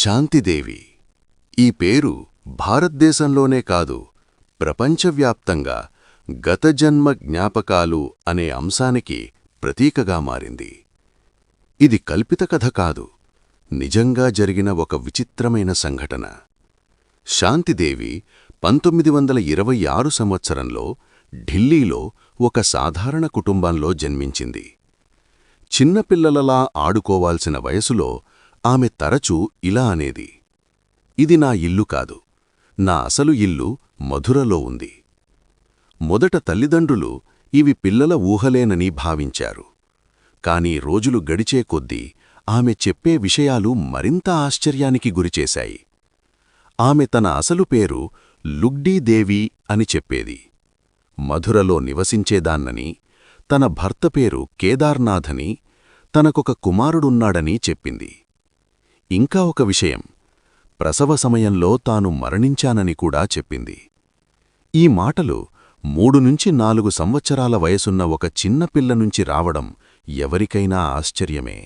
శాంతిదేవి. ఈ పేరు భారతదేశంలోనే కాదు ప్రపంచవ్యాప్తంగా గత జన్మ జ్ఞాపకాలు అనే అంశానికి ప్రతీకగా మారింది. ఇది కల్పిత కథ కాదు నిజంగా జరిగిన ఒక విచిత్రమైన సంఘటన. శాంతిదేవి పంతొమ్మిది వందల ఇరవై ఆరు సంవత్సరంలో ఢిల్లీలో ఒక సాధారణ కుటుంబంలో జన్మించింది. చిన్నపిల్లలలా ఆడుకోవాల్సిన వయసులో ఆమె తరచూ ఇలా అనేది. ఇది నా ఇల్లు కాదు. నా అసలు ఇల్లు మధురలో ఉంది. మొదట తల్లిదండ్రులు ఇవి పిల్లల ఊహలేనని భావించారు. కాని రోజులు గడిచే కొద్దీ ఆమె చెప్పే విషయాలు మరింత ఆశ్చర్యానికి గురిచేశాయి. ఆమె తన అసలు పేరు లుగ్డీదేవి అని చెప్పేది. మధురలో నివసించేదాన్నని తన భర్త పేరు కేదార్నాథని తనకొక కుమారుడున్నాడని చెప్పింది. ఇంకా ఒక విషయం. ప్రసవ సమయంలో తాను మరణించానని కూడా చెప్పింది. ఈ మాటలు మూడు నుంచి నాలుగు సంవత్సరాల వయసున్న ఒక చిన్న పిల్ల నుంచి రావడం ఎవరికైనా ఆశ్చర్యమే.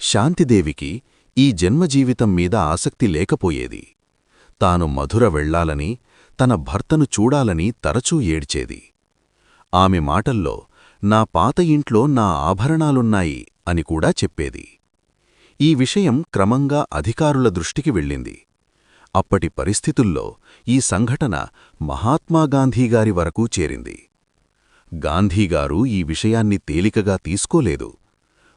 శాంతిదేవికి ఈ జన్మజీవితం మీద ఆసక్తి లేకపోయేది. తాను మధుర వెళ్ళాలని తన భర్తను చూడాలని తరచూ ఏడ్చేది. ఆమె మాటల్లో నా పాత ఇంట్లో నా ఆభరణాలున్నాయి అని కూడా చెప్పేది. ఈ విషయం క్రమంగా అధికారుల దృష్టికి వెళ్ళింది. అప్పటి పరిస్థితుల్లో ఈ సంఘటన మహాత్మాగాంధీగారి వరకు చేరింది. గాంధీగారు ఈ విషయాన్ని తేలికగా తీసుకోలేదు.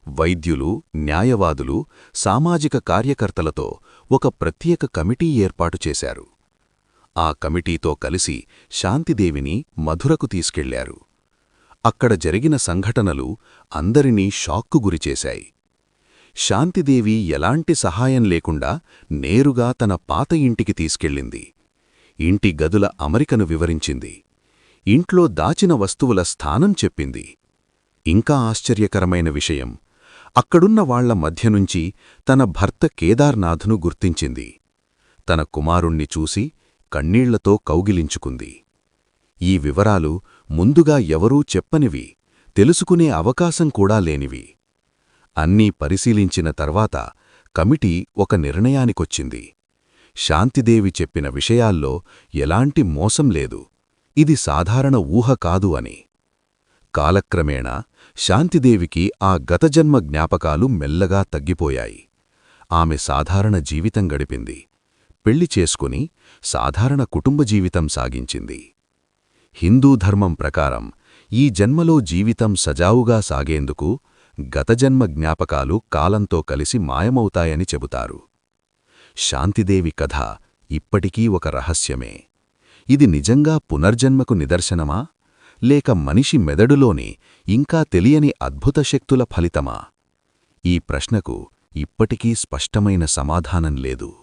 వైద్యులు న్యాయవాదులు సామాజిక కార్యకర్తలతో ఒక ప్రత్యేక కమిటీ ఏర్పాటు చేశారు. ఆ కమిటీతో కలిసి శాంతిదేవిని మధురకు తీసుకెళ్ళారు. అక్కడ జరిగిన సంఘటనలు అందరినీ షాక్కు గురిచేశాయి. శాంతిదేవి ఎలాంటి సహాయం లేకుండా నేరుగా తన పాత ఇంటికి తీసుకెళ్ళింది. ఇంటి గదుల అమరికను వివరించింది. ఇంట్లో దాచిన వస్తువుల స్థానం చెప్పింది. ఇంకా ఆశ్చర్యకరమైన విషయం అక్కడున్న వాళ్ళ మధ్యనుంచి తన భర్త కేదార్నాథ్ను గుర్తించింది. తన కుమారుణ్ణి చూసి కన్నీళ్ళతో కౌగిలించుకుంది. ఈ వివరాలు ముందుగా ఎవరూ చెప్పనివి తెలుసుకునే అవకాశం కూడా లేనివి. అన్నీ పరిశీలించిన తర్వాత కమిటీ ఒక నిర్ణయానికొచ్చింది. శాంతిదేవి చెప్పిన విషయాల్లో ఎలాంటి మోసం లేదు. ఇది సాధారణ ఊహ కాదు అని. కాలక్రమేణా శాంతిదేవికి ఆ గతజన్మ జ్ఞాపకాలు మెల్లగా తగ్గిపోయాయి. ఆమె సాధారణ జీవితం గడిపింది. పెళ్ళి చేసుకుని సాధారణ కుటుంబ జీవితం సాగించింది. హిందూ ధర్మం ప్రకారం ఈ జన్మలో జీవితం సజావుగా సాగేందుకు గతజన్మ జ్ఞాపకాలు కాలంతో కలిసి మాయమవుతాయని చెబుతారు. శాంతిదేవి కథ ఇప్పటికీ ఒక రహస్యమే. ఇది నిజంగా పునర్జన్మకు నిదర్శనమా? లేక మనిషి మెదడులోని ఇంకా తెలియని అద్భుత శక్తుల ఫలితమా? ఈ ప్రశ్నకు ఇప్పటికీ స్పష్టమైన సమాధానం లేదు.